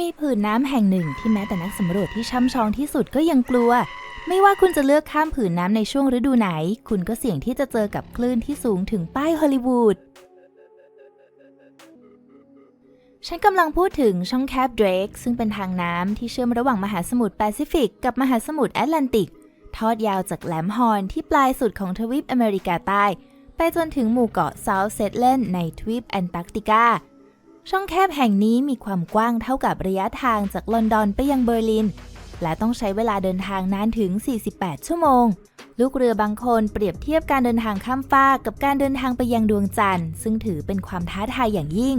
มีผืนน้ำแห่งหนึ่งที่แม้แต่นักสำรวจที่ช่ำชองที่สุดก็ยังกลัว ไม่ว่าคุณจะเลือกข้ามผืนน้ำในช่วงฤดูไหน คุณก็เสี่ยงที่จะเจอกับคลื่นที่สูงถึงป้ายฮอลลีวูด ฉันกำลังพูดถึงช่องแคบเดรกซึ่งเป็นทางน้ำที่เชื่อมระหว่างมหาสมุทรแปซิฟิก กับมหาสมุทรแอตแลนติก ทอดยาวจากแหลมฮอร์นที่ปลายสุดของทวีปอเมริกาใต้ ไปจนถึงหมู่เกาะเซาท์เซตเลนในทวีปแอนตาร์กติกา ช่องแคบแห่งนี้มีความกว้างเท่ากับระยะทางจากลอนดอนไปยังเบอร์ลิน และต้องใช้เวลาเดินทางนานถึง 48 ชั่วโมง ลูกเรือบางคนเปรียบเทียบการเดินทางข้ามฟากกับการเดินทางไปยังดวงจันทร์ ซึ่งถือเป็นความท้าทายอย่างยิ่ง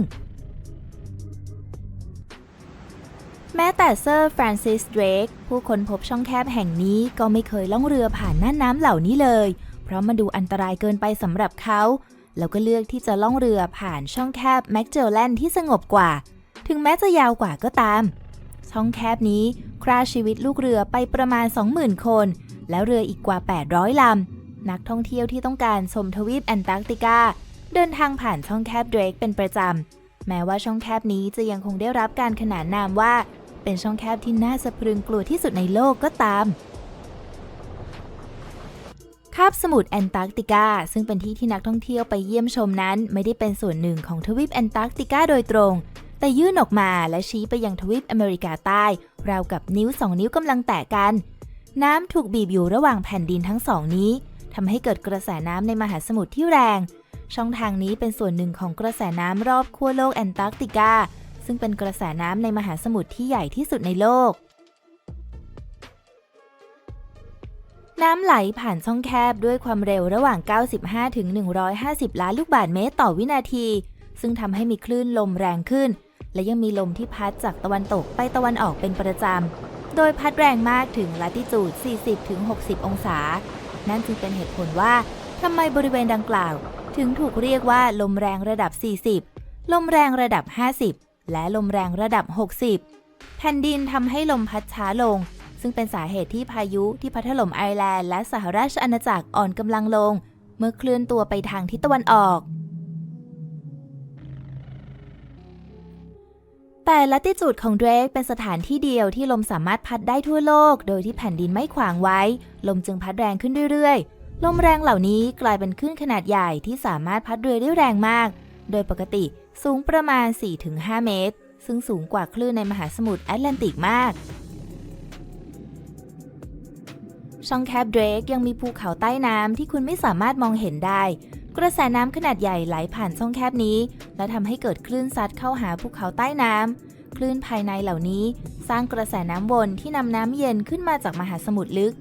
แม้แต่เซอร์ฟรานซิสเดรกผู้ค้นพบช่องแคบแห่งนี้ก็ไม่เคยล่องเรือผ่านน่านน้ำเหล่านี้เลย เพราะมันดูอันตรายเกินไปสำหรับเขา แล้วก็เลือกที่จะล่องเรือผ่านช่องแคบแมกเจลแลนด์ที่สงบกว่า ถึงแม้จะยาวกว่าก็ตาม ช่องแคบนี้ฆ่าชีวิตลูกเรือไปประมาณ 20,000 คน แล้วเรืออีกกว่า 800 ลำ นักท่องเที่ยวที่ต้องการชมทวีปแอนตาร์กติกา เดินทางผ่านช่องแคบเดรกเป็นประจำ แม้ว่าช่องแคบนี้จะยังคงได้รับการขนานนามว่า เป็นช่องแคบที่น่าสะพรึงกลัวที่สุดในโลกก็ตาม คาบสมุทรแอนตาร์กติกา ซึ่งเป็นที่ที่นักท่องเที่ยวไปเยี่ยมชมนั้น ไม่ได้เป็นส่วนหนึ่งของทวีปแอนตาร์กติกาโดยตรง แต่ยื่นออกมาและชี้ไปยังทวีปอเมริกาใต้ ราวกับนิ้วสองนิ้วกำลังแตะกัน น้ำถูกบีบอยู่ระหว่างแผ่นดินทั้งสองนี้ทำให้เกิดกระแสน้ำในมหาสมุทรที่แรง ช่องทางนี้เป็นส่วนหนึ่งของกระแสน้ำรอบขั้วโลกแอนตาร์กติกา ซึ่งเป็นกระแสน้ำในมหาสมุทรที่ใหญ่ที่สุดในโลก น้ำไหลผ่านช่องแคบด้วยความเร็วระหว่าง 95 ถึง 150 ล้านลูกบาศก์เมตรต่อวินาที ซึ่งทำให้มีคลื่นลมแรงขึ้น และยังมีลมที่พัดจากตะวันตกไปตะวันออกเป็นประจำ โดยพัดแรงมากถึงลัติจูด 40 ถึง 60 องศา นั่นจึงเป็นเหตุผลว่าทำไมบริเวณดังกล่าว ถึงถูกเรียกว่าลมแรงระดับ 40 ลมแรงระดับ 50 และลมแรงระดับ 60 แผ่นดินทำให้ลมพัดช้าลง ซึ่งเป็นสาเหตุที่พายุที่พัดถล่มไอร์แลนด์และสหราชอาณาจักรอ่อนกำลังลง เมื่อเคลื่อนตัวไปทางทิศตะวันออก แต่ลัติจูดของเดรกเป็นสถานที่เดียวที่ลมสามารถพัดได้ทั่วโลก โดยที่แผ่นดินไม่ขวางไว้ ลมจึงพัดแรงขึ้นเรื่อยๆ ลมแรงเหล่านี้กลายเป็นคลื่นขนาดใหญ่ที่สามารถพัดเรือได้แรงมาก โดยปกติสูงประมาณ 4-5 เมตร ซึ่งสูงกว่าคลื่นในมหาสมุทรแอตแลนติกมาก ช่องแคบเดรกยังมีภูเขาใต้น้ำที่คุณไม่สามารถมองเห็นได้ กระแสน้ำขนาดใหญ่ไหลผ่านช่องแคบนี้ และทำให้เกิดคลื่นซัดเข้าหาภูเขาใต้น้ำคลื่นภายในเหล่านี้ สร้างกระแสน้ำวนที่นำน้ำเย็นขึ้นมาจากมหาสมุทรลึก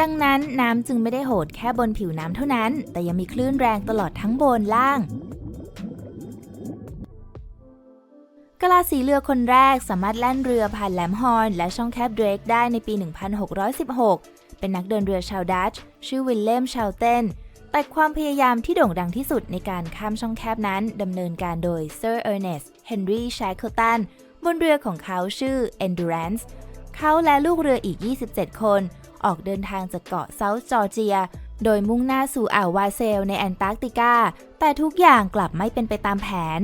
ดังนั้นน้ำจึงไม่ได้โหดแค่บนผิวน้ำเท่านั้น แต่ยังมีคลื่นแรงตลอดทั้งบนล่าง กะลาสีเรือคนแรกสามารถแล่นเรือผ่านแหลมฮอร์นและช่องแคบเดรกได้ในปี 1616 เป็นนักเดินเรือชาวดัตช์ชื่อวิลเลมชาวเตนแต่ความพยายามที่โด่งดังที่สุดในการข้ามช่องแคบนั้นดำเนินการโดยเซอร์เออร์เนสต์เฮนรี่ชา c ค e ตันบนเรือของเขาชื่อ Endurance เขาและลูกเรืออีก 27 คน ออกเดินทางจากเกาะเซาท์จอร์เจีย โดยมุ่งหน้าสู่อ่าววาเซลในแอนตาร์กติกา แต่ทุกอย่างกลับไม่เป็นไปตามแผน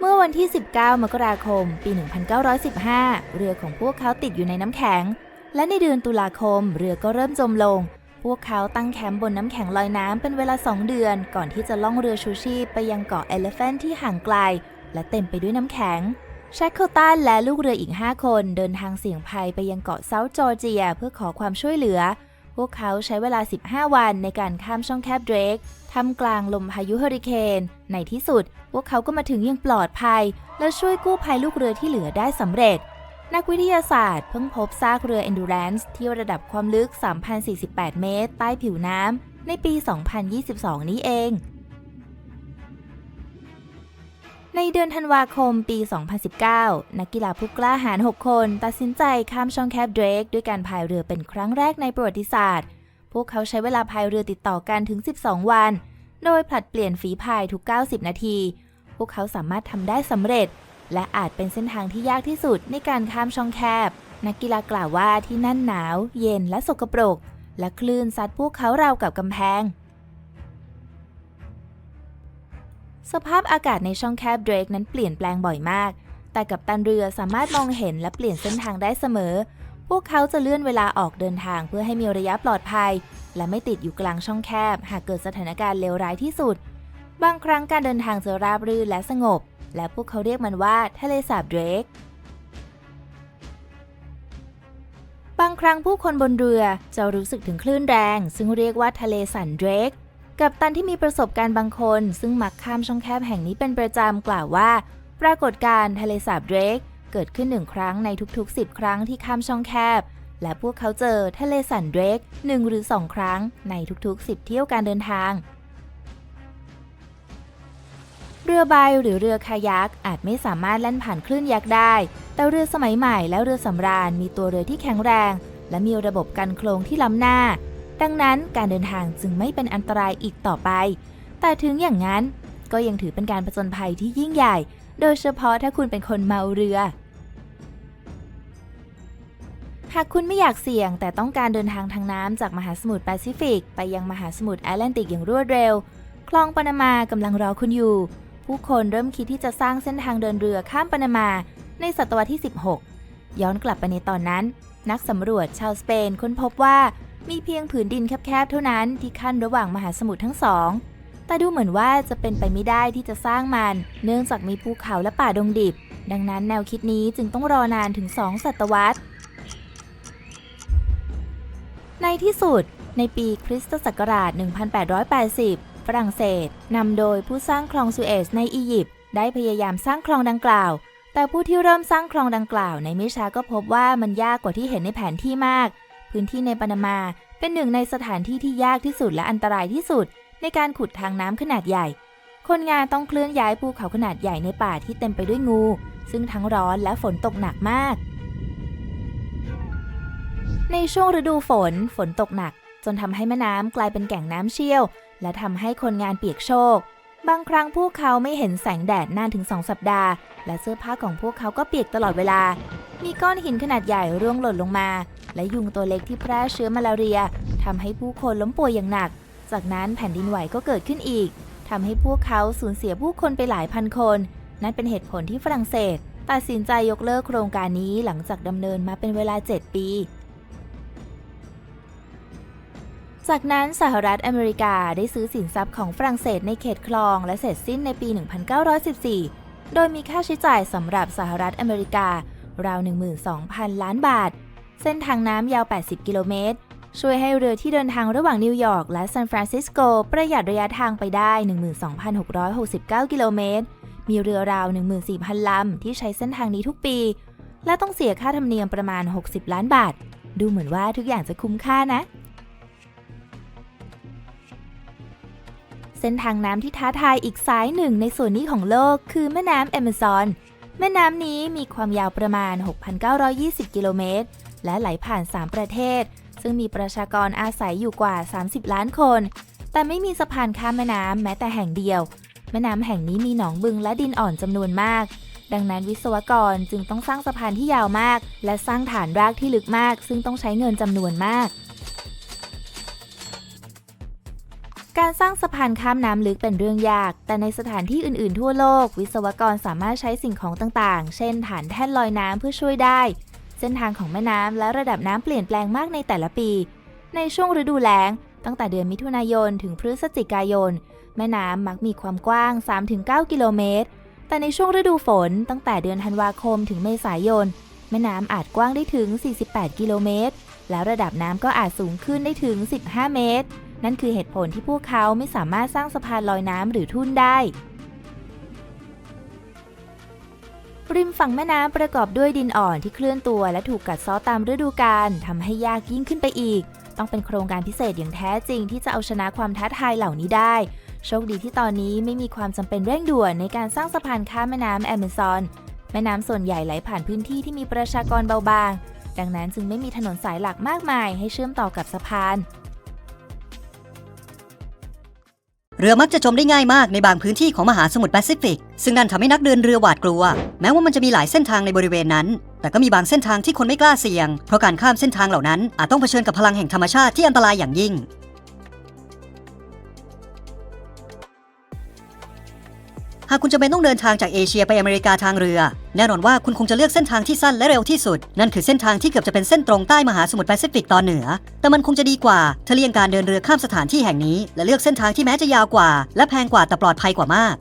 เมื่อวันที่ 19 มกราคม ปี 1915 เรือของพวกเขาติดอยู่ในน้ำแข็ง และในเดือนตุลาคม เรือก็เริ่มจมลง พวกเขาตั้งแคมป์บนน้ำแข็งลอยน้ำเป็นเวลา 2 เดือน ก่อนที่จะล่องเรือชูชีพไปยังเกาะเอเลฟนที่ห่างไกล และเต็มไปด้วยน้ำแข็งแชคเคิลตันและลูกเรืออีก 5 คนเดินทางเสี่ยงภัยไปยังเกาะเซาท์จอร์เจีย เพื่อขอความช่วยเหลือ พวกเขาใช้เวลา 15 วันในการข้ามช่องแคบเดรกท่ามกลางลมพายุเฮอริเคน ในที่สุด พวกเขาก็มาถึงยังปลอดภัย และช่วยกู้ภัยลูกเรือที่เหลือได้สำเร็จ นักวิทยาศาสตร์เพิ่งพบซากเรือ Endurance ที่ระดับความลึก 3,048 เมตร ใต้ผิวน้ำในปี 2022 นี้เอง ในเดือนธันวาคมปี 2019 นักกีฬาผู้กล้าหาญ 6 คน ตัดสินใจข้ามช่องแคบเดรกด้วยการพายเรือเป็นครั้งแรกในประวัติศาสตร์ พวกเขาใช้เวลาพายเรือติดต่อกันถึง 12 วัน โดยผลัดเปลี่ยนฝีพายทุก 90 นาที พวกเขาสามารถทำได้สำเร็จ และอาจเป็นเส้นทางที่ยากที่สุดในการข้ามช่องแคบ นักกีฬากล่าวว่าที่นั่นหนาว เย็นและสกปรก และคลื่นซัดพวกเขาราวกับกำแพง สภาพอากาศในช่องแคบเดรกนั้นเปลี่ยนแปลงบ่อยมาก แต่กับตันเรือสามารถมองเห็นและเปลี่ยนเส้นทางได้เสมอ พวกเขาจะเลื่อนเวลาออกเดินทางเพื่อให้มีระยะปลอดภัย และไม่ติดอยู่กลางช่องแคบ หากเกิดสถานการณ์เลวร้ายที่สุด บางครั้งการเดินทางจะราบรื่นและสงบ และพวกเขาเรียกมันว่าทะเลสาบเดรกบางครั้งผู้คนบนเรือจะรู้สึกถึงคลื่นแรง ซึ่งเรียกว่าทะเลสันเดรก กับตันที่มีประสบการณ์บางคน ซึ่งมักข้ามช่องแคบแห่งนี้เป็นประจำกล่าวว่า ปรากฏการณ์ทะเลสาบเดรกเกิดขึ้นหนึ่งครั้งในทุกๆ 10 ครั้งที่ข้ามช่องแคบ และพวกเขาเจอทะเลสันเดรกหนึ่งหรือสองครั้งในทุกๆ 10 เที่ยวการเดินทาง เรือใบหรือเรือคายักอาจไม่สามารถแล่นผ่านคลื่นยักษ์ได้ แต่เรือสมัยใหม่และเรือสำราญมีตัวเรือที่แข็งแรง และมีระบบกันโคลงที่ล้ำหน้า ดังนั้นการเดินทางจึงไม่เป็นอันตรายอีกต่อไป แต่ถึงอย่างนั้นก็ยังถือเป็นการผจญภัยที่ยิ่งใหญ่ โดยเฉพาะถ้าคุณเป็นคนเมาเรือ หากคุณไม่อยากเสี่ยง แต่ต้องการเดินทางทางน้ำจากมหาสมุทรแปซิฟิก ไปยังมหาสมุทรแอตแลนติกอย่างรวดเร็ว คลองปานามากำลังรอคุณอยู่ ผู้คนเริ่มคิดที่จะสร้างเส้นทางเดินเรือข้ามปานามาในศตวรรษที่ 16 ย้อนกลับไปในตอนนั้น นักสำรวจชาวสเปนค้นพบว่า มีเพียงผืนดินแคบๆ เท่านั้นที่ขั้นระหว่างมหาสมุทรทั้งสอง แต่ดูเหมือนว่าจะเป็นไปไม่ได้ที่จะสร้างมัน เนื่องจากมีภูเขาและป่าดงดิบ ดังนั้นแนวคิดนี้จึงต้องรอนานถึง2ศตวรรษ ในที่สุด ในปีคริสตศักราช 1880 ฝรั่งเศสนำโดยผู้สร้างคลองสุเอซในอียิปต์ได้พยายามสร้างคลองดังกล่าว แต่ผู้ที่เริ่มสร้างคลองดังกล่าว ในไม่ช้าก็พบว่ามันยากกว่าที่เห็นในแผนที่มาก พื้นที่ในปานามา เป็นหนึ่งในสถานที่ที่ยากที่สุดและอันตรายที่สุด ในการขุดทางน้ำขนาดใหญ่ คนงานต้องเคลื่อนย้ายภูเขาขนาดใหญ่ในป่าที่เต็มไปด้วยงู ซึ่งทั้งร้อนและฝนตกหนักมาก ในช่วงฤดูฝน ฝนตกหนัก จนทำให้แม่น้ำกลายเป็นแก่งน้ำเชี่ยว และทำให้คนงานเปียกโชก บางครั้งพวกเขาไม่เห็นแสงแดดนานถึง2สัปดาห์ และเสื้อผ้าของพวกเขาก็เปียกตลอดเวลามีก้อนหินขนาดใหญ่ร่วงหล่นลงมา และยุงตัวเล็กที่แพร่เชื้อมาลาเรียทำให้ผู้คนล้มป่วยอย่างหนัก จากนั้นแผ่นดินไหวก็เกิดขึ้นอีกทำให้พวกเขาสูญเสียผู้คนไปหลายพันคน นั่นเป็นเหตุผลที่ฝรั่งเศสตัดสินใจยกเลิกโครงการนี้หลังจากดำเนินมาเป็นเวลา 7 ปี จากนั้นสหรัฐอเมริกาได้ซื้อสินทรัพย์ของฝรั่งเศสในเขตคลองและเสร็จสิ้นในปี 1914 โดยมีค่าใช้จ่ายสำหรับสหรัฐอเมริการาว 12,000 ล้านบาท เส้นทางน้ำยาว 80 กิโลเมตร ช่วยให้เรือที่เดินทางระหว่างนิวยอร์กและซานฟรานซิสโก ประหยัดระยะทางไปได้ 12,669 กิโลเมตร มีเรือราว 14,000 ลำ ที่ใช้เส้นทางนี้ทุกปี และต้องเสียค่าธรรมเนียมประมาณ 60 ล้านบาท ดูเหมือนว่าทุกอย่างจะคุ้มค่านะ เส้นทางน้ำที่ท้าทายอีกสายหนึ่งในส่วนนี้ของโลก คือแม่น้ำแอมะซอน แม่น้ำนี้มีความยาวประมาณ 6,920 กิโลเมตร และไหลผ่าน 3 ประเทศ ซึ่งมีประชากรอาศัยอยู่กว่า 30 ล้านคน แต่ไม่มีสะพานข้ามแม่น้ำแม้แต่แห่งเดียว แม่น้ำแห่งนี้มีหนองบึงและดินอ่อนจำนวนมาก ดังนั้นวิศวกรจึงต้องสร้างสะพานที่ยาวมาก และสร้างฐานรากที่ลึกมาก ซึ่งต้องใช้เงินจำนวนมาก การสร้างสะพานข้ามน้ำลึกเป็นเรื่องยาก แต่ในสถานที่อื่นๆ ทั่วโลก วิศวกรสามารถใช้สิ่งของต่างๆ เช่นฐานแท่นลอยน้ำเพื่อช่วยได้ เส้นทางของแม่น้ำและระดับน้ำเปลี่ยนแปลงมากในแต่ละปี ในช่วงฤดูแล้ง ตั้งแต่เดือนมิถุนายน ถึงพฤศจิกายน แม่น้ำมักมีความกว้าง 3-9 กิโลเมตร แต่ในช่วงฤดูฝน ตั้งแต่เดือนธันวาคมถึงเมษายน แม่น้ำอาจกว้างได้ถึง 48 กิโลเมตร แล้วระดับน้ำก็อาจสูงขึ้นได้ถึง 15 เมตร นั่นคือเหตุผลที่พวกเขาไม่สามารถสร้างสะพานลอยน้ำหรือทุ่นได้ ริมฝั่งแม่น้ำประกอบด้วยดินอ่อนที่เคลื่อนตัวและถูกกัดเซาะตามฤดูกาลทำให้ยากยิ่งขึ้นไปอีก ต้องเป็นโครงการพิเศษอย่างแท้จริงที่จะเอาชนะความท้าทายเหล่านี้ได้ โชคดีที่ตอนนี้ไม่มีความจำเป็นเร่งด่วนในการสร้างสะพานข้ามแม่น้ำแอมะซอน แม่น้ำส่วนใหญ่ไหลผ่านพื้นที่ที่มีประชากรเบาบางดังนั้นจึงไม่มีถนนสายหลักมากมายให้เชื่อมต่อกับสะพาน เรือมักจะจมได้ง่ายมากในบางพื้นที่ของมหาสมุทรแปซิฟิก ซึ่งนั่นทำให้นักเดินเรือหวาดกลัว แม้ว่ามันจะมีหลายเส้นทางในบริเวณนั้น แต่ก็มีบางเส้นทางที่คนไม่กล้าเสี่ยง เพราะการข้ามเส้นทางเหล่านั้นอาจต้องเผชิญกับพลังแห่งธรรมชาติที่อันตรายอย่างยิ่ง หากคุณจะเป็นต้องเดินทางจากเอเชียไปอเมริกาทางเรือ แน่นอนว่าคุณคงจะเลือกเส้นทางที่สั้นและเร็วที่สุด นั่นคือเส้นทางที่เกือบจะเป็นเส้นตรงใต้มหาสมุทรแปซิฟิกตอนเหนือ แต่มันคงจะดีกว่าถ้าเลี่ยงการเดินเรือข้ามสถานที่แห่งนี้ และเลือกเส้นทางที่แม้จะยาวกว่า และแพงกว่าแต่ปลอดภัยกว่ามาก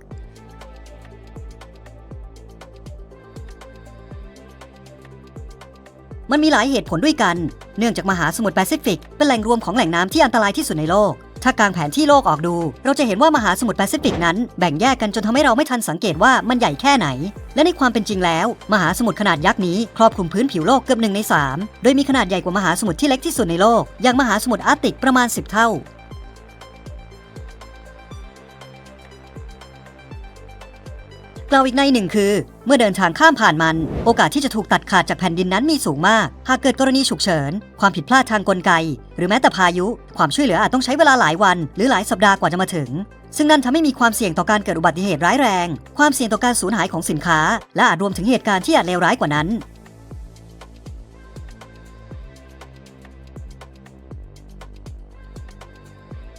มันมีหลายเหตุผลด้วยกัน เนื่องจากมหาสมุทรแปซิฟิก เป็นแหล่งรวมของแหล่งน้ำที่อันตรายที่สุดในโลก ถ้ากางแผนที่โลกออกดู เราจะเห็นว่ามหาสมุทรแปซิฟิกนั้นแบ่งแยกกันจนทำให้เราไม่ทันสังเกตว่ามันใหญ่แค่ไหน และในความเป็นจริงแล้ว มหาสมุทรขนาดยักษ์นี้ครอบคลุมพื้นผิวโลกเกือบหนึ่งในสามโดยมีขนาดใหญ่กว่ามหาสมุทรที่เล็กที่สุดในโลก อย่างมหาสมุทรอาร์กติกประมาณ 10 เท่า กล่าวอีกในหนึ่งคือ เมื่อเดินทางข้ามผ่านมัน โอกาสที่จะถูกตัดขาดจากแผ่นดินนั้นมีสูงมาก หากเกิดกรณีฉุกเฉิน ความผิดพลาดทางกลไก หรือแม้แต่พายุ ความช่วยเหลืออาจต้องใช้เวลาหลายวัน หรือหลายสัปดาห์กว่าจะมาถึง ซึ่งนั่นทำให้มีความเสี่ยงต่อการเกิดอุบัติเหตุร้ายแรง ความเสี่ยงต่อการสูญหายของสินค้า และอาจรวมถึงเหตุการณ์ที่อาจเลวร้ายกว่านั้น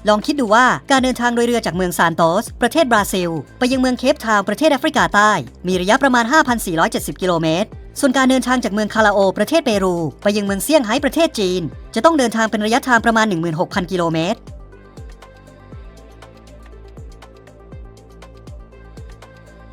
ลองคิดดูว่าการเดินทางโดยเรือจากเมืองซานโตส ประเทศบราซิล ไปยังเมืองเคปทาวประเทศแอฟริกาใต้ มีระยะประมาณ 5,470 กิโลเมตร ส่วนการเดินทางจากเมืองคาราโอ ประเทศเปรู ไปยังเมืองเซี่ยงไฮ้ประเทศจีน จะต้องเดินทางเป็นระยะทางประมาณ 16,000 กิโลเมตร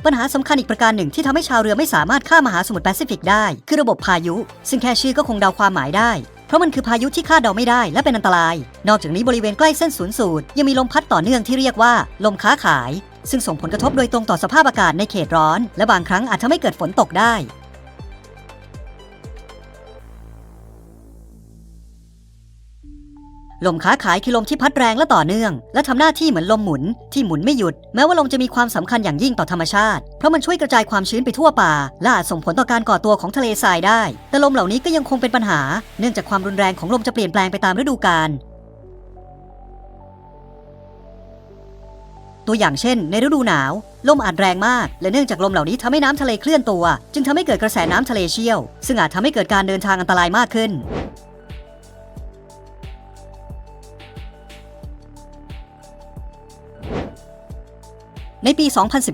ปัญหาสำคัญอีกประการหนึ่งที่ทำให้ชาวเรือไม่สามารถข้ามมหาสมุทรแปซิฟิกได้ คือระบบพายุ ซึ่งแค่ชื่อก็คงเดาความหมายได้ เพราะมันคือพายุที่คาดเดาไม่ได้และเป็นอันตราย นอกจากนี้บริเวณใกล้เส้นศูนย์สูตร ยังมีลมพัดต่อเนื่องที่เรียกว่า ลมค้าขาย ซึ่งส่งผลกระทบโดยตรงต่อสภาพอากาศในเขตร้อน และบางครั้งอาจทำให้เกิดฝนตกได้ ลมค้าขายคือลมที่พัดแรงและต่อเนื่อง และทำหน้าที่เหมือนลมหมุนที่หมุนไม่หยุด แม้ว่าลมจะมีความสำคัญอย่างยิ่งต่อธรรมชาติ เพราะมันช่วยกระจายความชื้นไปทั่วป่า และอาจส่งผลต่อการก่อตัวของทะเลทรายได้ แต่ลมเหล่านี้ก็ยังคงเป็นปัญหา เนื่องจากความรุนแรงของลมจะเปลี่ยนแปลงไปตามฤดูกาลตัวอย่างเช่น ในฤดูหนาว ลมอาจแรงมาก และเนื่องจากลมเหล่านี้ทำให้น้ำทะเลเคลื่อนตัว จึงทำให้เกิดกระแสน้ำทะเลเชี่ยว ซึ่งอาจทำให้เกิดการเดินทางอันตรายมากขึ้น ในปี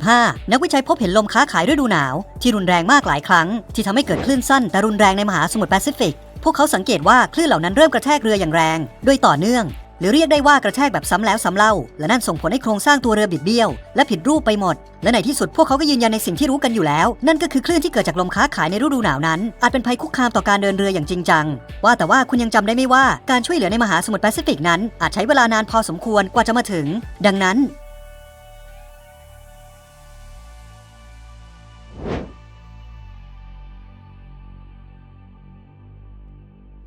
2015 นักวิจัยพบเห็นลมค้าขายฤดูหนาว ที่รุนแรงมากหลายครั้ง ที่ทำให้เกิดคลื่นสั้นแต่รุนแรงในมหาสมุทรแปซิฟิก พวกเขาสังเกตว่าคลื่นเหล่านั้นเริ่มกระแทกเรืออย่างแรงโดยต่อเนื่อง หรือเรียกได้ว่ากระแทกแบบซ้ำแล้วซ้ำเล่า และนั่นส่งผลให้โครงสร้างตัวเรือบิดเบี้ยว และผิดรูปไปหมด และในที่สุดพวกเขาก็ยืนยันในสิ่งที่รู้กันอยู่แล้ว นั่นก็คือคลื่นที่เกิดจากลมค้าขายในฤดูหนาวนั้นอาจเป็นภัยคุกคามต่อการเดินเรืออย่างจริงจัง ว่าแต่ว่าคุณยังจำได้ไหมว่าการช่วยเหลือในมหาสมุทรแปซิฟิกนั้นอาจใช้เวลานานพอสมควรกว่าจะมาถึง ดังนั้น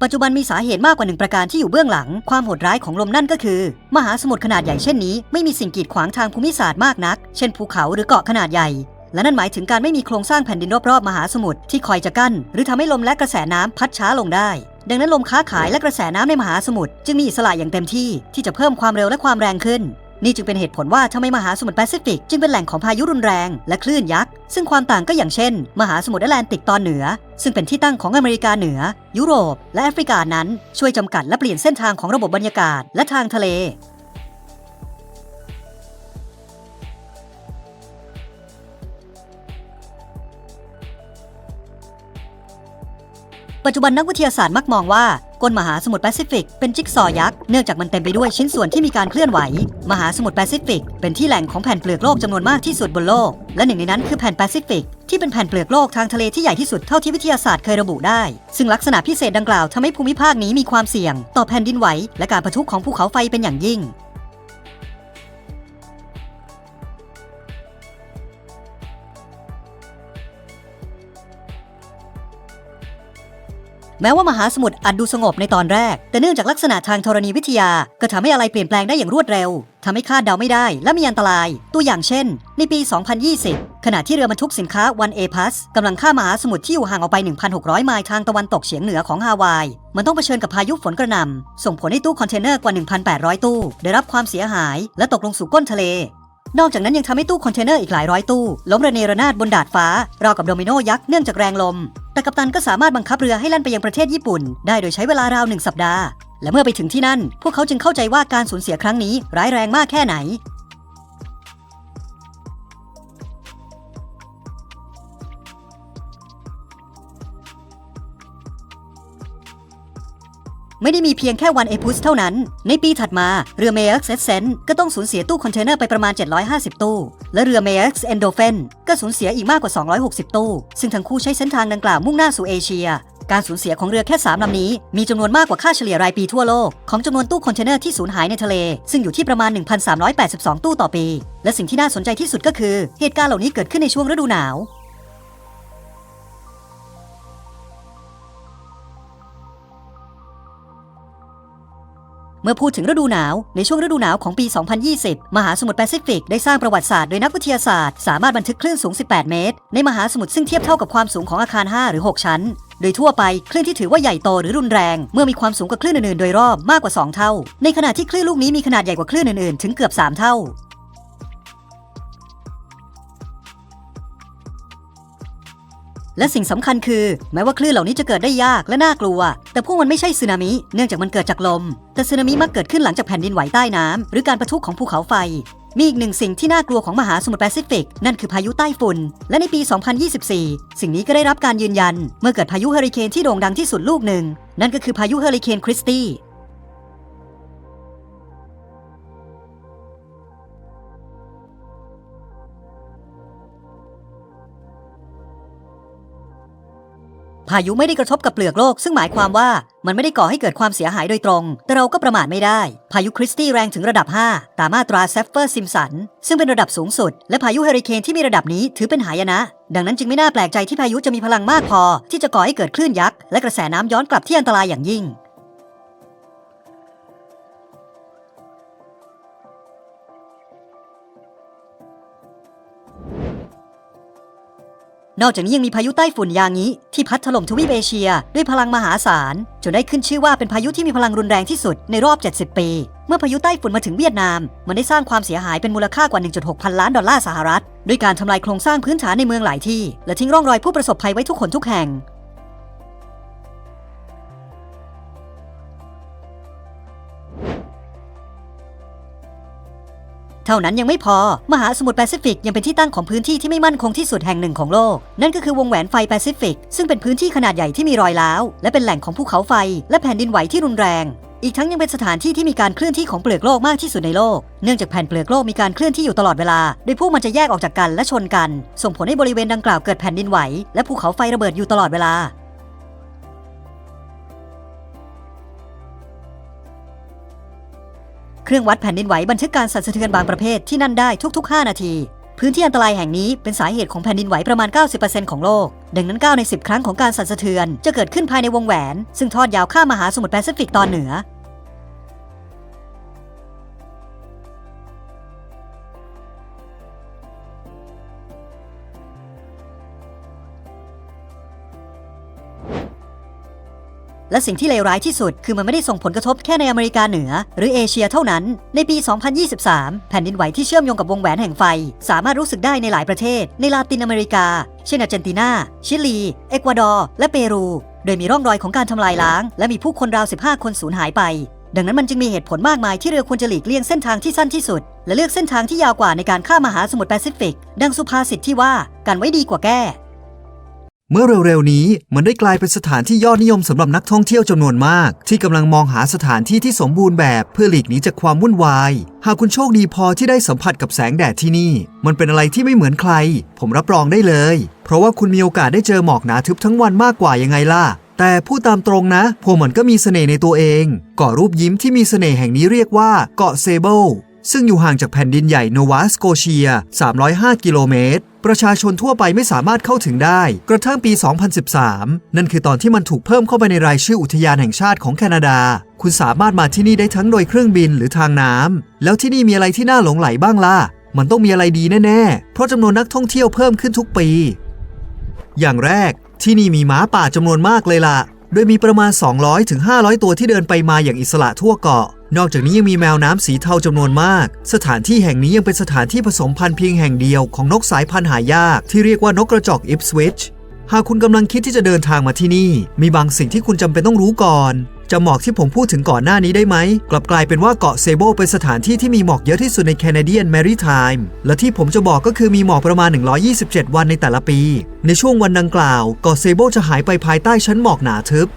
ปัจจุบันมีสาเหตุมากกว่าหนึ่งประการที่อยู่เบื้องหลัง ความโหดร้ายของลมนั่นก็คือ มหาสมุทรขนาดใหญ่เช่นนี้ไม่มีสิ่งกีดขวางทางภูมิศาสตร์มากนัก เช่นภูเขาหรือเกาะขนาดใหญ่ และนั่นหมายถึงการไม่มีโครงสร้างแผ่นดินรอบๆมหาสมุทรที่คอยจะกั้น หรือทำให้ลมและกระแสน้ำพัดช้าลงได้ ดังนั้นลมค้าขายและกระแสน้ำในมหาสมุทรจึงมีอิสระอย่างเต็มที่ที่จะเพิ่มความเร็วและความแรงขึ้น นี่จึงเป็นเหตุผลว่าทำไมมหาสมุทรแปซิฟิกจึงเป็นแหล่งของพายุรุนแรงและคลื่นยักษ์ ซึ่งความต่างก็อย่างเช่น มหาสมุทรแอตแลนติกตอนเหนือ ซึ่งเป็นที่ตั้งของอเมริกาเหนือ ยุโรป และแอฟริกานั้น ช่วยจำกัดและเปลี่ยนเส้นทางของระบบบรรยากาศและทางทะเล ปัจจุบันนักวิทยาศาสตร์มักมองว่าก้นมหาสมุทรแปซิฟิกเป็นจิ๊กซอยักษ์เนื่องจากมันเต็มไปด้วยชิ้นส่วนที่มีการเคลื่อนไหว มหาสมุทรแปซิฟิกเป็นที่แหล่งของแผ่นเปลือกโลกจำนวนมากที่สุดบนโลก และหนึ่งในนั้นคือแผ่นแปซิฟิกที่เป็นแผ่นเปลือกโลกทางทะเลที่ใหญ่ที่สุดเท่าที่วิทยาศาสตร์เคยระบุได้ ซึ่งลักษณะพิเศษดังกล่าวทำให้ภูมิภาคนี้มีความเสี่ยง ต่อแผ่นดินไหว และการปะทุของภูเขาไฟเป็นอย่างยิ่ง แม้ว่ามหาสมุทรอาจดูสงบในตอนแรก แต่เนื่องจากลักษณะทางธรณีวิทยา ก็ทำให้อะไรเปลี่ยนแปลงได้อย่างรวดเร็วทำให้คาดเดาไม่ได้และมีอันตราย ตัวอย่างเช่น ในปี 2020 ขณะที่เรือบรรทุกสินค้า 1A Plus กำลังข้ามมหาสมุทรที่อยู่ห่างออกไป 1,600 ไมล์ทางตะวันตกเฉียงเหนือของฮาวาย มันต้องเผชิญกับพายุฝนกระหน่ำส่งผลให้ตู้คอนเทนเนอร์กว่า 1,800 ตู้ ได้รับความเสียหาย และตกลงสู่ก้นทะเล นอกจากนั้นยังทำให้ตู้คอนเทนเนอร์อีกหลายร้อยตู้ล้มระเนระนาดบนดาดฟ้าราวกับโดมิโนยักษ์เนื่องจากแรงลม แต่กัปตันก็สามารถบังคับเรือให้แล่นไปยังประเทศญี่ปุ่น ได้โดยใช้เวลาราวหนึ่งสัปดาห์ และเมื่อไปถึงที่นั่น พวกเขาจึงเข้าใจว่าการสูญเสียครั้งนี้ร้ายแรงมากแค่ไหน ไม่ได้มีเพียงแค่วันเอพุสเท่านั้น ในปีถัดมาเรือเมย์เซเซนก็ต้องสูญเสียตู้คอนเทนเนอร์ไปประมาณ 750 ตู้ และเรือเมย์เอนโดเฟนก็สูญเสียอีกมากกว่า 260 ตู้ ซึ่งทั้งคู่ใช้เส้นทางดังกล่าวมุ่งหน้าสู่เอเชียการสูญเสียของเรือแค่ 3 ลำนี้ มีจำนวนมากกว่าค่าเฉลี่ยรายปีทั่วโลก ของจำนวนตู้คอนเทนเนอร์ที่สูญหายในทะเล ซึ่งอยู่ที่ประมาณ 1,382 ตู้ต่อปี และสิ่งที่น่าสนใจที่สุดก็คือ เหตุการณ์เหล่านี้เกิดขึ้นในช่วงฤดูหนาว เมื่อพูดถึงฤดูหนาว ในช่วงฤดูหนาวของปี 2020 มหาสมุทรแปซิฟิกได้สร้างประวัติศาสตร์โดยนักวิทยาศาสตร์ สามารถบันทึกคลื่นสูง 18 เมตร ในมหาสมุทรซึ่งเทียบเท่ากับความสูงของอาคาร 5 หรือ 6 ชั้น โดยทั่วไปคลื่นที่ถือว่าใหญ่โตหรือรุนแรง เมื่อมีความสูงกว่าคลื่นอื่นๆโดยรอบมากกว่า 2 เท่า ในขณะที่คลื่นลูกนี้มีขนาดใหญ่กว่าคลื่นอื่นๆถึงเกือบ 3 เท่า และสิ่งสำคัญคือ แม้ว่าคลื่นเหล่านี้จะเกิดได้ยากและน่ากลัว แต่พวกมันไม่ใช่สึนามิเนื่องจากมันเกิดจากลม แต่สึนามิมักเกิดขึ้นหลังจากแผ่นดินไหวใต้น้ำหรือการประทุของภูเขาไฟ มีอีกหนึ่งสิ่งที่น่ากลัวของมหาสมุทรแปซิฟิก นั่นคือพายุใต้ฝุ่น และในปี 2024 สิ่งนี้ก็ได้รับการยืนยัน เมื่อเกิดพายุเฮอริเคนที่โด่งดังที่สุดลูกหนึ่ง นั่นก็คือพายุเฮอริเคนคริสตี้ พายุไม่ได้กระทบกับเปลือกโลก ซึ่งหมายความว่ามันไม่ได้ก่อให้เกิดความเสียหายโดยตรง แต่เราก็ประมาทไม่ได้ พายุคริสตี้แรงถึงระดับ 5 ตามมาตราเซฟเฟอร์ซิมสัน ซึ่งเป็นระดับสูงสุด และพายุเฮอริเคนที่มีระดับนี้ถือเป็นหายนะ ดังนั้นจึงไม่น่าแปลกใจที่พายุจะมีพลังมากพอ ที่จะก่อให้เกิดคลื่นยักษ์และกระแสน้ำย้อนกลับที่อันตรายอย่างยิ่ง นอกจากนี้ยังมีพายุใต้ฝุ่นยางิที่พัดถล่มทวีปเอเชีย ด้วยพลังมหาศาล จนได้ขึ้นชื่อว่าเป็นพายุที่มีพลังรุนแรงที่สุดในรอบ 70 ปี เมื่อพายุใต้ฝุ่นมาถึงเวียดนาม มันได้สร้างความเสียหายเป็นมูลค่ากว่า 1.6 พันล้านดอลลาร์สหรัฐ ด้วยการทำลายโครงสร้างพื้นฐานในเมืองหลายที่ และทิ้งร่องรอยผู้ประสบภัยไว้ทุกคนทุกแห่ง เท่านั้นยังไม่พอ มหาสมุทรแปซิฟิกยังเป็นที่ตั้งของพื้นที่ที่ไม่มั่นคงที่สุดแห่งหนึ่งของโลก นั่นก็คือวงแหวนไฟแปซิฟิก ซึ่งเป็นพื้นที่ขนาดใหญ่ที่มีรอยร้าว และเป็นแหล่งของภูเขาไฟ และแผ่นดินไหวที่รุนแรง อีกทั้งยังเป็นสถานที่ที่มีการเคลื่อนที่ของเปลือกโลกมากที่สุดในโลก เนื่องจากแผ่นเปลือกโลกมีการเคลื่อนที่อยู่ตลอดเวลา โดยพวกมันจะแยกออกจากกันและชนกัน ส่งผลให้บริเวณดังกล่าวเกิดแผ่นดินไหว และภูเขาไฟระเบิดอยู่ตลอดเวลา รื่องวัดแผ่นดินไหวบันทึกการสั่นสะเทือนบางประเภทที่นั่นได้ทุก ๆ 5 นาที พื้นที่อันตรายแห่งนี้เป็นสาเหตุของแผ่นดินไหวประมาณ 90%ของโลก ดังนั้น 9 ใน 10 ครั้งของการสั่นสะเทือนจะเกิดขึ้นภายในวงแหวน ซึ่งทอดยาวข้ามมหาสมุทรแปซิฟิกตอนเหนือ และสิ่งที่เลวร้ายที่สุด คือมันไม่ได้ส่งผลกระทบแค่ในอเมริกาเหนือ หรือเอเชียเท่านั้น ในปี 2023 แผ่นดินไหวที่เชื่อมโยงกับวงแหวนแห่งไฟ สามารถรู้สึกได้ในหลายประเทศ ในลาตินอเมริกา เช่นอาร์เจนตินา ชิลี เอกวาดอร์ และเปรู โดยมีร่องรอยของการทำลายล้าง และมีผู้คนราว 15 คนสูญหายไป ดังนั้นมันจึงมีเหตุผลมากมายที่เรือควรจะหลีกเลี่ยงเส้นทางที่สั้นที่สุด และเลือกเส้นทางที่ยาวกว่าในการข้ามมหาสมุทรแปซิฟิก ดังสุภาษิตที่ว่ากันไว้ดีกว่าแก้ เมื่อเร็วๆนี้มันได้กลายเป็นสถานที่ยอดนิยมสำหรับนักท่องเที่ยวจำนวนมาก ที่กำลังมองหาสถานที่ที่สมบูรณ์แบบเพื่อหลีกหนีจากความวุ่นวาย หากคุณโชคดีพอที่ได้สัมผัสกับแสงแดดที่นี่ มันเป็นอะไรที่ไม่เหมือนใคร ผมรับรองได้เลย เพราะว่าคุณมีโอกาสได้เจอหมอกหนาทึบทั้งวันมากกว่ายังไงล่ะ แต่พูดตามตรงนะพวกมันก็มีเสน่ห์ในตัวเองเกาะรูปยิ้มที่มีเสน่ห์แห่งนี้เรียกว่าเกาะเซเบิล ซึ่งอยู่ห่างจากแผ่นดินใหญ่โนวาสโกเชีย 305 กิโลเมตร ประชาชนทั่วไปไม่สามารถเข้าถึงได้ กระทั่งปี 2013 นั่นคือตอนที่มันถูกเพิ่มเข้าไปในรายชื่ออุทยานแห่งชาติของแคนาดา คุณสามารถมาที่นี่ได้ทั้งโดยเครื่องบินหรือทางน้ำ แล้วที่นี่มีอะไรที่น่าหลงไหลบ้างล่ะ มันต้องมีอะไรดีแน่ๆ เพราะจำนวนนักท่องเที่ยวเพิ่มขึ้นทุกปี อย่างแรก ที่นี่มีหมาป่าจำนวนมากเลยล่ะ โดยมีประมาณ 200ถึง500 ตัวที่เดินไปมาอย่างอิสระทั่วเกาะ นอกจากนี้ยังมีแมวน้ำสีเทาจำนวนมาก สถานที่แห่งนี้ยังเป็นสถานที่ผสมพันธุ์เพียงแห่งเดียวของนกสายพันธุ์หายาก ที่เรียกว่านกกระจอกอิปสวิชหากคุณกำลังคิดที่จะเดินทางมาที่นี่ มีบางสิ่งที่คุณจำเป็นต้องรู้ก่อนจำหมอกที่ผมพูดถึงก่อนหน้านี้ได้ไหม กลับกลายเป็นว่าเกาะเซโบเป็นสถานที่ที่มีหมอกเยอะที่สุดในแคนาเดียนแมริไทม์และที่ผมจะบอกก็คือมีหมอกประมาณ 127 วันในแต่ละปี ในช่วงวันดังกล่าว เกาะเซโบจะหายไปภายใต้ชั้นหมอกหนาทึบ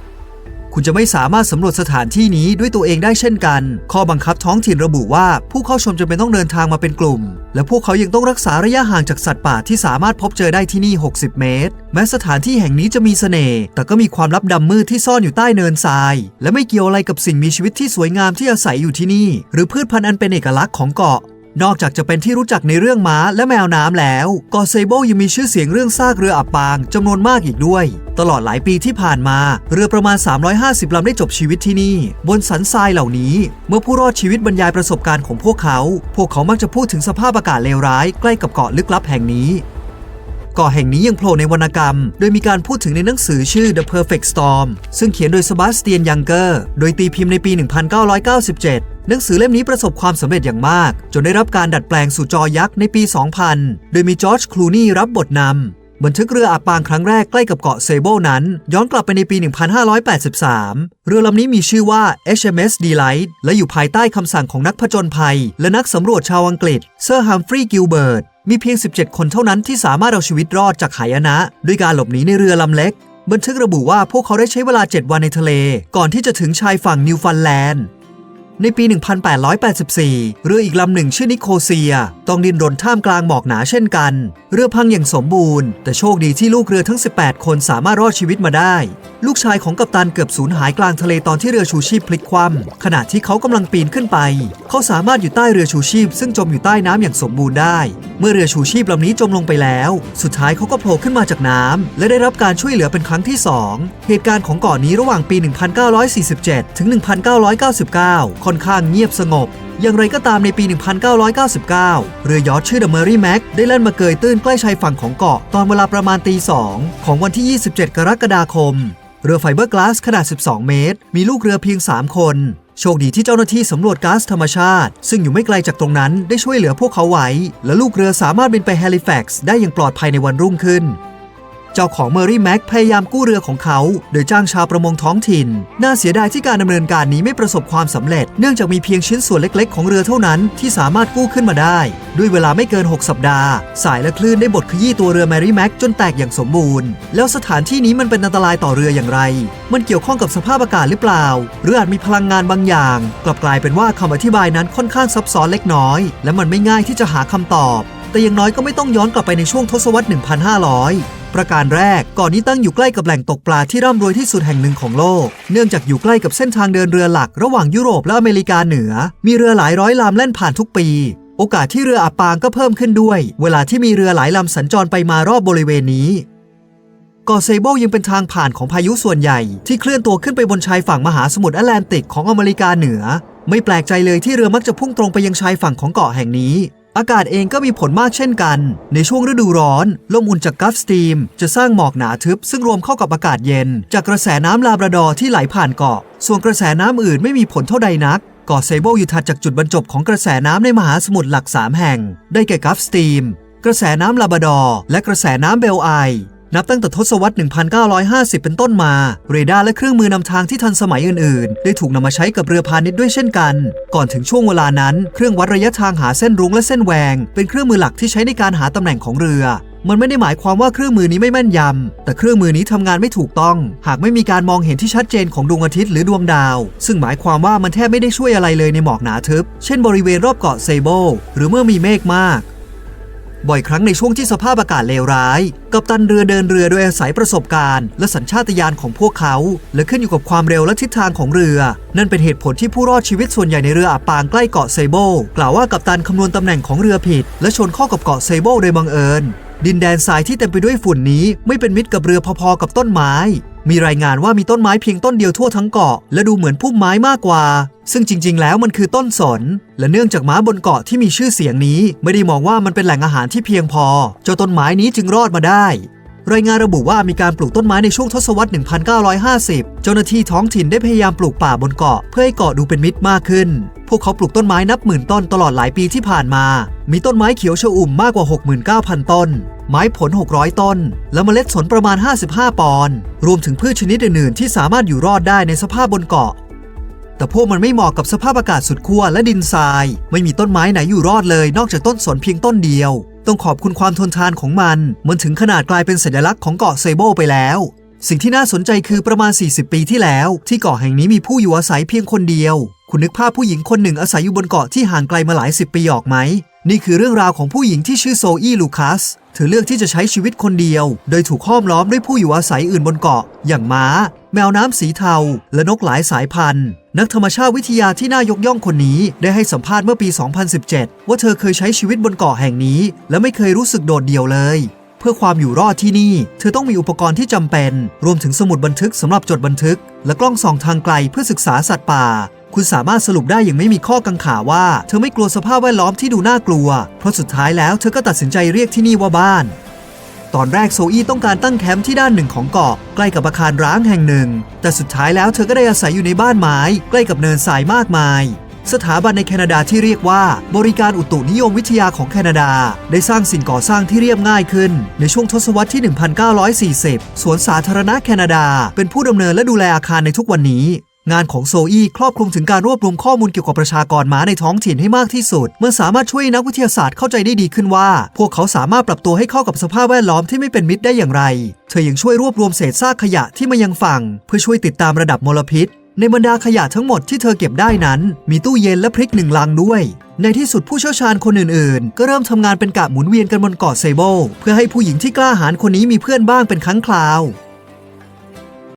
คุณจะไม่สามารถสำรวจสถานที่นี้ด้วยตัวเองได้เช่นกัน ข้อบังคับท้องถิ่นระบุว่าผู้เข้าชมจะเป็นต้องเดินทางมาเป็นกลุ่ม และพวกเขายังต้องรักษาระยะห่างจากสัตว์ป่าที่สามารถพบเจอได้ที่นี่ 60 เมตร แม้สถานที่แห่งนี้จะมีเสน่ห์แต่ก็มีความลับดำมืดที่ซ่อนอยู่ใต้เนินทราย และไม่เกี่ยวอะไรกับสิ่งมีชีวิตที่สวยงามที่อาศัยอยู่ที่นี่ หรือพืชพันธุ์อันเป็นเอกลักษณ์ของเกาะ นอกจากจะเป็นที่รู้จักในเรื่องม้าและแมวน้ำแล้วเกาะเซโบยังมีชื่อเสียงเรื่องซากเรืออับปางจำนวนมากอีกด้วย ตลอดหลายปีที่ผ่านมา เรือประมาณ 350 ลำได้จบชีวิตที่นี่ บนสันทรายเหล่านี้ เมื่อผู้รอดชีวิตบรรยายประสบการณ์ของพวกเขา พวกเขามักจะพูดถึงสภาพอากาศเลวร้ายใกล้กับเกาะลึกลับแห่งนี้เกาะแห่งนี้ยังโผล่ในวรรณกรรม โดยมีการพูดถึงในหนังสือชื่อ The Perfect Storm ซึ่งเขียนโดย Sebastian Younger โดยตีพิมพ์ในปี 1997 หนังสือเล่มนี้ประสบความสำเร็จอย่างมาก จนได้รับการดัดแปลงสู่จอยักษ์ในปี 2000 โดยมีจอร์จคลูนี่รับบทนำบันทึกเรืออับปางครั้งแรกใกล้กับเกาะเซโบนั้น ย้อนกลับไปในปี 1583 เรือลำนี้มีชื่อว่า HMS Delight และอยู่ภายใต้คำสั่งของนักผจญภัย และนักสำรวจชาวอังกฤษเซอร์ฮัมฟรีย์กิลเบิร์ตมีเพียง 17 คนเท่านั้นที่สามารถเอาชีวิตรอดจากหายนะ ด้วยการหลบหนีในเรือลำเล็ก บันทึกระบุว่าพวกเขาได้ใช้เวลา 7 วันในทะเล ก่อนที่จะถึงชายฝั่งนิวฟันแลนด์ ในปี 1884 เรืออีกลำหนึ่งชื่อนิโคเซีย ต้องดินรนท่ามกลางหมอกหนาเช่นกัน เรือพังอย่างสมบูรณ์ แต่โชคดีที่ลูกเรือทั้ง 18 คนสามารถรอดชีวิตมาได้ ลูกชายของกัปตันเกือบสูญหายกลางทะเลตอนที่เรือชูชีพพลิกคว่ำขณะที่เขากำลังปีนขึ้นไป เขาสามารถอยู่ใต้เรือชูชีพ ซึ่งจมอยู่ใต้น้ำอย่างสมบูรณ์ได้ เมื่อเรือชูชีพลำนี้จมลงไปแล้ว สุดท้ายเขาก็โผล่ขึ้นมาจากน้ำและได้รับการช่วยเหลือเป็นครั้งที่สองเหตุการณ์ของเกาะนี้ระหว่างปี 1947 ถึง 1999ค่อนข้างเงียบสงบ อย่างไรก็ตามในปี 1999 เรือยอชต์ชื่อ The Mary Mac ได้แล่นมาเกยตื้นใกล้ชายฝั่งของเกาะตอนเวลาประมาณตีสองของวันที่ 27 กรกฎาคม เรือไฟเบอร์กลาสขนาด 12 เมตร มีลูกเรือเพียง 3 คน โชคดีที่เจ้าหน้าที่สำรวจก๊าซธรรมชาติ ซึ่งอยู่ไม่ไกลจากตรงนั้นได้ช่วยเหลือพวกเขาไว้ และลูกเรือสามารถบินไปแฮลิแฟกซ์ได้อย่างปลอดภัยในวันรุ่งขึ้น เจ้าของเมอรี่แม็กพยายามกู้เรือของเขา โดยจ้างชาวประมงท้องถิ่น น่าเสียดายที่การดำเนินการนี้ไม่ประสบความสำเร็จ เนื่องจากมีเพียงชิ้นส่วนเล็กๆ ของเรือเท่านั้นที่สามารถกู้ขึ้นมาได้ ด้วยเวลาไม่เกิน 6 สัปดาห์ สายและคลื่นได้บดขยี้ตัวเรือแมรี่แม็กจนแตกอย่างสมบูรณ์ แล้วสถานที่นี้มันเป็นอันตรายต่อเรืออย่างไร มันเกี่ยวข้องกับสภาพอากาศหรือเปล่า หรืออาจมีพลังงานบางอย่าง กลับกลายเป็นว่าคำอธิบายนั้นค่อนข้างซับซ้อนเล็กน้อย และมันไม่ง่ายที่จะหาคำตอบ แต่อย่างน้อยก็ไม่ต้องย้อนกลับไปในช่วงทศวรรษ 1,500 ประการแรกเก่อนนี้ตั้งอยู่ใกล้กับแหล่งตกปลาที่ร่ำรวยที่สุดแห่งหนึ่งของโลก เนื่องจากอยู่ใกล้กับเส้นทางเดินเรือหลักระหว่างยุโรปและอเมริกาเหนือ มีเรือหลายร้อยลำแล่นผ่านทุกปี โอกาสที่เรืออับปางก็เพิ่มขึ้นด้วย เวลาที่มีเรือหลายลำสัญจรไปมารอบบริเวณนี้เกาะเซโบยังเป็นทางผ่านของพายุส่วนใหญ่ ที่เคลื่อนตัวขึ้นไปบนชายฝั่งมหาสมุทรแอตแลนติกของอเมริกาเหนือ ไม่แปลกใจเลยที่เรือมักจะพุ่งตรงไปยังชายฝั่งของเกาะแห่งนี้ อากาศเองก็มีผลมากเช่นกัน ในช่วงฤดูร้อน ลมอุ่นจากกัฟสตีม จะสร้างหมอกหนาทึบ ซึ่งรวมเข้ากับอากาศเย็น จากกระแสน้ำลาบราดอที่ไหลผ่านเกาะ ส่วนกระแสน้ำอื่นไม่มีผลเท่าใดนักเกาะเซเบอยู่ถัดจากจุดบรรจบของกระแสน้ำในมหาสมุทรหลัก 3 แห่ง ได้แก่กัฟสตีม กระแสน้ำลาบราดอร์และกระแสน้ำเบลไอ นับตั้งแต่ทศวรรษ 1950 เป็นต้นมา เรดาร์และเครื่องมือนำทางที่ทันสมัยอื่น ๆ ได้ถูกนำมาใช้กับเรือพาณิชย์ด้วยเช่นกัน ก่อนถึงช่วงเวลานั้น เครื่องวัดระยะทางหาเส้นรุ้งและเส้นแหวง เป็นเครื่องมือหลักที่ใช้ในการหาตำแหน่งของเรือ มันไม่ได้หมายความว่าเครื่องมือนี้ไม่แม่นยำ แต่เครื่องมือนี้ทำงานไม่ถูกต้อง หากไม่มีการมองเห็นที่ชัดเจนของดวงอาทิตย์หรือดวงดาว ซึ่งหมายความว่ามันแทบไม่ได้ช่วยอะไรเลยในหมอกหนาทึบ เช่น บริเวณรอบเกาะเซโบหรือเมื่อมีเมฆมาก บ่อยครั้งในช่วงที่สภาพอากาศเลวร้าย กัปตันเรือเดินเรือโดยอาศัยประสบการณ์ และสัญชาตญาณของพวกเขา และขึ้นอยู่กับความเร็วและทิศทางของเรือ นั่นเป็นเหตุผลที่ผู้รอดชีวิตส่วนใหญ่ในเรืออับปางใกล้เกาะเซโบกล่าวว่ากัปตันคำนวณตำแหน่งของเรือผิด และชนข้ากับเกาะเซโบโดยบังเอิญดินแดนทรายที่เต็มไปด้วยฝุ่นนี้ไม่เป็นมิตรกับเรือพอๆกับต้นไม้ มีรายงานว่ามีต้นไม้เพียงต้นเดียวทั่วทั้งเกาะ และดูเหมือนพุ่มไม้มากกว่า ซึ่งจริง ๆ แล้วมันคือต้นสน และเนื่องจากม้าบนเกาะที่มีชื่อเสียงนี้ ไม่ได้มองว่ามันเป็นแหล่งอาหารที่เพียงพอ เจ้าต้นไม้นี้จึงรอดมาได้รายงานระบุว่ามีการปลูกต้นไม้ในช่วงทศวรรษ 1950 เจ้าหน้าที่ท้องถิ่นได้พยายามปลูกป่าบนเกาะ เพื่อให้เกาะดูเป็นมิตรมากขึ้น พวกเขาปลูกต้นไม้นับหมื่นต้นตลอดหลายปีที่ผ่านมา มีต้นไม้เขียวชอุ่มมากกว่า 69,000 ต้น ไม้ผล 600 ต้น และเมล็ดสนประมาณ 55 ปอนด์รวมถึงพืชชนิดอื่นๆ ที่สามารถอยู่รอดได้ในสภาพบนเกาะ แต่พวกมันไม่เหมาะกับสภาพอากาศสุดขั้วและดินทราย ไม่มีต้นไม้ไหนอยู่รอดเลยนอกจากต้นสนเพียงต้นเดียว ต้องขอบคุณความทนทานของมัน มันถึงขนาดกลายเป็นสัญลักษณ์ของเกาะเซโบไปแล้ว สิ่งที่น่าสนใจคือประมาณ 40 ปีที่แล้ว ที่เกาะแห่งนี้มีผู้อยู่อาศัยเพียงคนเดียว คุณนึกภาพผู้หญิงคนหนึ่งอาศัยอยู่บนเกาะที่ห่างไกลมาหลายสิบปีออกไหม นี่คือเรื่องราวของผู้หญิงที่ชื่อโซอี้ลูคัสเธอเลือกที่จะใช้ชีวิตคนเดียว โดยถูกห้อมล้อมด้วยผู้อยู่อาศัยอื่นบนเกาะ อย่างม้า แมวน้ำสีเทา และนกหลายสายพันธุ์นักธรรมชาติวิทยาที่น่ายกย่องคนนี้ได้ให้สัมภาษณ์เมื่อปี 2017 ว่าเธอเคยใช้ชีวิตบนเกาะแห่งนี้ และไม่เคยรู้สึกโดดเดี่ยวเลย พื่อความอยู่รอดที่นี่ เธอต้องมีอุปกรณ์ที่จำเป็น รวมถึงสมุดบันทึกสำหรับจดบันทึก และกล้องส่องทางไกลเพื่อศึกษาสัตว์ป่า คุณสามารถสรุปได้อย่างไม่มีข้อกังขาว่า เธอไม่กลัวสภาพแวดล้อมที่ดูน่ากลัว เพราะสุดท้ายแล้วเธอก็ตัดสินใจเรียกที่นี่ว่าบ้านตอนแรกโซอี้ต้องการตั้งแคมป์ที่ด้านหนึ่งของเกาะใกล้กับอาคารร้างแห่งหนึ่ง แต่สุดท้ายแล้วเธอก็ได้อาศัยอยู่ในบ้านไม้ ใกล้กับเนินทรายมากมาย สถาบันในแคนาดาที่เรียกว่า บริการอุตุนิยมวิทยาของแคนาดา ได้สร้างสิ่งก่อสร้างที่เรียบง่ายขึ้น ในช่วงทศวรรษที่ 1940 สวนสาธารณะแคนาดา เป็นผู้ดำเนินและดูแลอาคารในทุกวันนี้งานของโซอี้ครอบคลุมถึงการรวบรวมข้อมูลเกี่ยวกับประชากรม้าในท้องถิ่นให้มากที่สุด เมื่อสามารถช่วยนักวิทยาศาสตร์เข้าใจได้ดีขึ้นว่า พวกเขาสามารถปรับตัวให้เข้ากับสภาพแวดล้อมที่ไม่เป็นมิตรได้อย่างไร เธอยังช่วยรวบรวมเศษซากขยะที่มายังฝั่ง เพื่อช่วยติดตามระดับมลพิษ ในบรรดาขยะทั้งหมดที่เธอเก็บได้นั้น มีตู้เย็นและพริกหนึ่งลังด้วย ในที่สุดผู้เชี่ยวชาญคนอื่นๆ ก็เริ่มทำงานเป็นกะหมุนเวียนกันบนเกาะเซโบเพื่อให้ผู้หญิงที่กล้าหาญคนนี้มีเพื่อนบ้างเป็นครั้งคราว